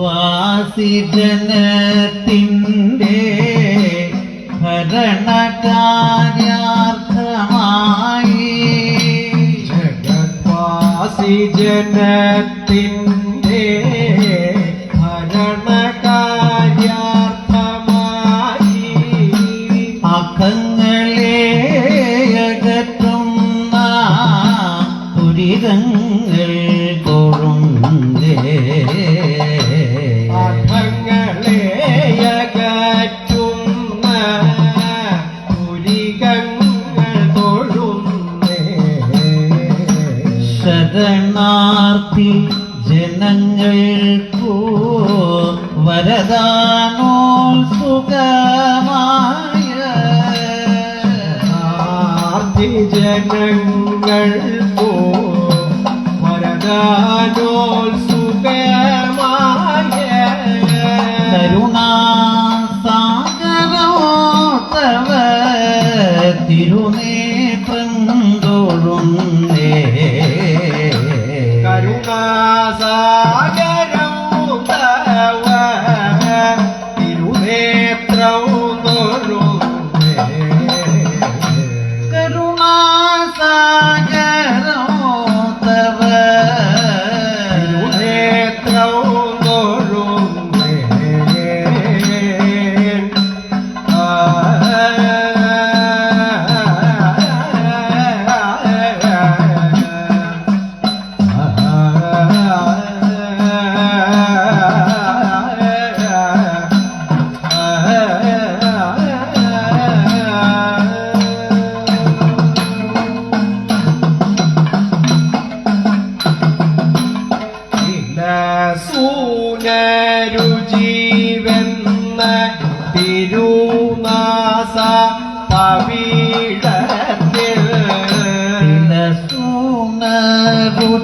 വാസിജനത്തിന്റെ ഭരണകാര്യാർത്ഥമായി ജഗദ്വാസിജനത്തി ശരണാർത്ഥി ജനങ്ങൾ വരദാനോ സുഖമായ. ജനങ്ങൾ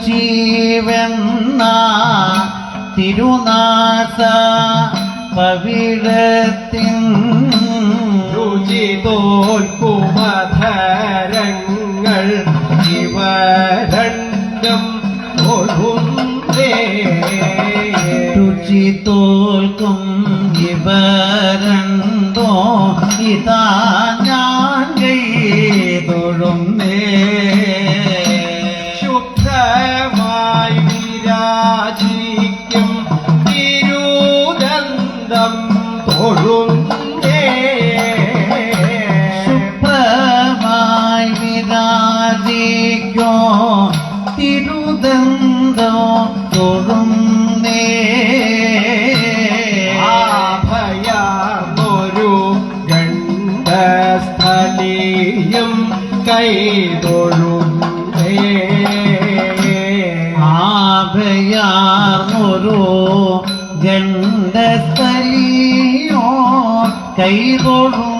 ജീവന്ന തിരുനാസ പവിഴത്തിൻ രുചി തോൽക്കുമധരങ്ങൾ ഇവ രണ്ടും ഒഴുന്നേ. രുചി തോൽക്കും ഇവ ഇതാ കണ്ടോ കൈകൊള്ളു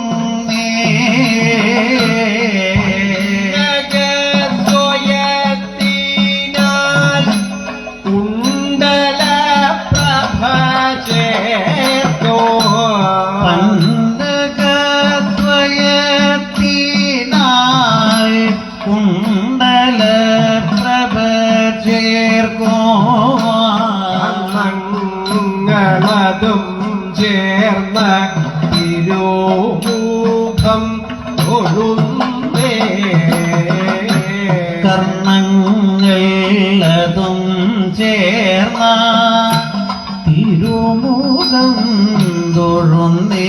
രാഗം തൊഴുന്നേ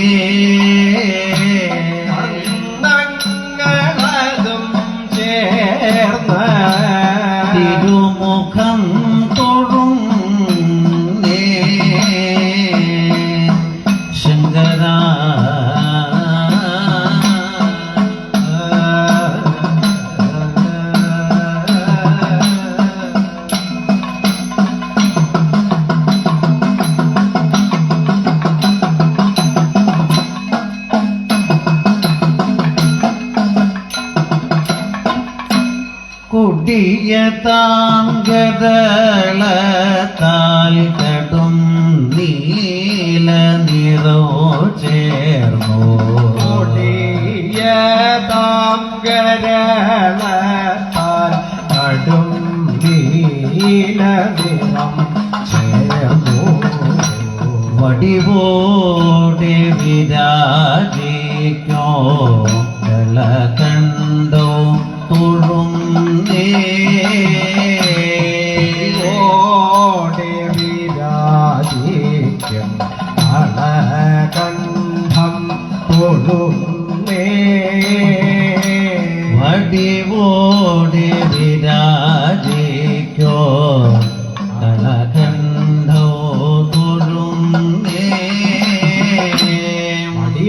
താം കടും നീല നിറോ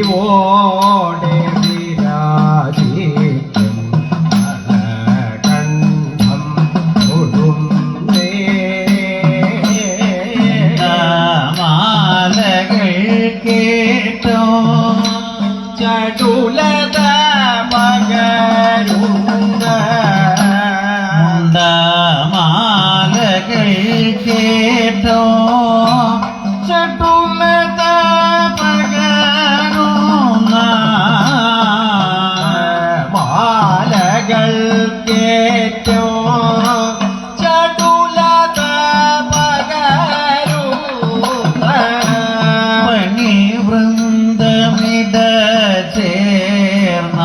วร വൃന്ദമിട ചേർന്ന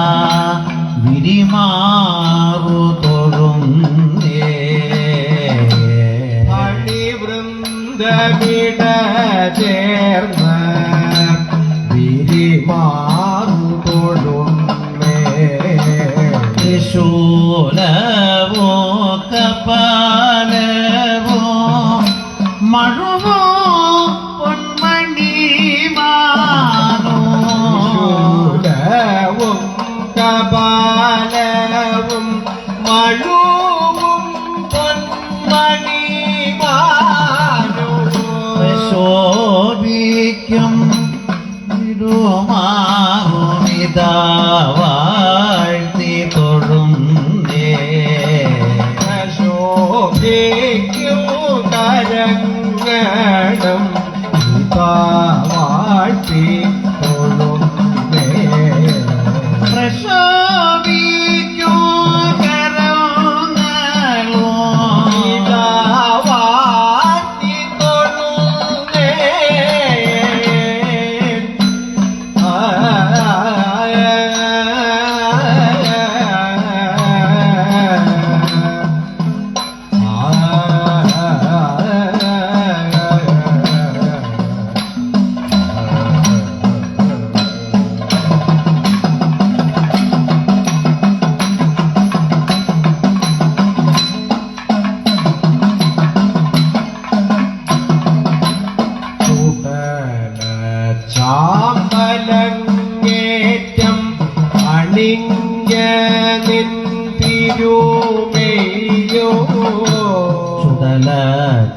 വിരിമാറു തൊഴുന്നേ. അടിവൃന്ദമിട ചേർന്ന വിരിമാറു ത്രിശൂലവോ കപാലവോ മഴുവോ ಮಾವಿದಾವಾ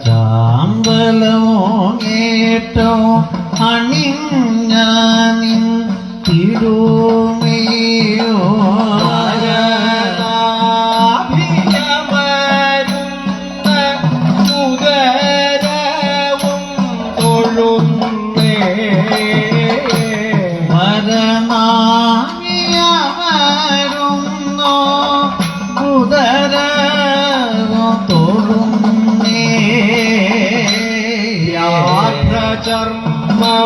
ചാമ്പലോ നേറ്റോ അണിഞ്ഞാനിൻ തിരുമയോ ഭരണാഭിയമരുന്ന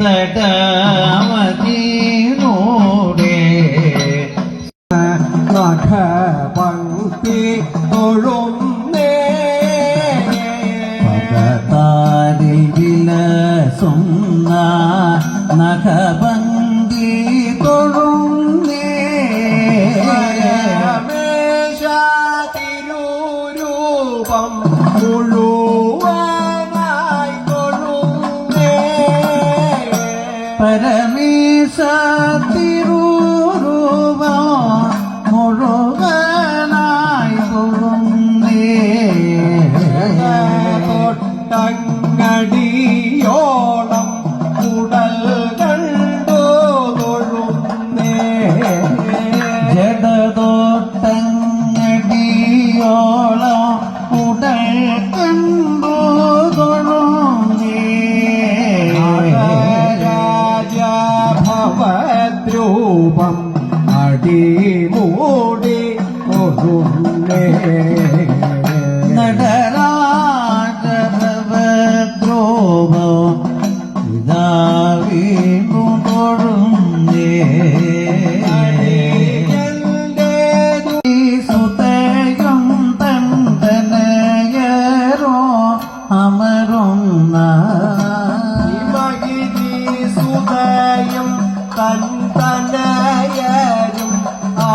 കടിതടമതിനോടെ നഖപങ്ക്തി തൊഴുന്നേ. പകതാരിൽ വിലസുന്ന നഖഭംഗി തൊഴുന്നേ. രമേശ തിരൂരൂപം മുഴുവനായി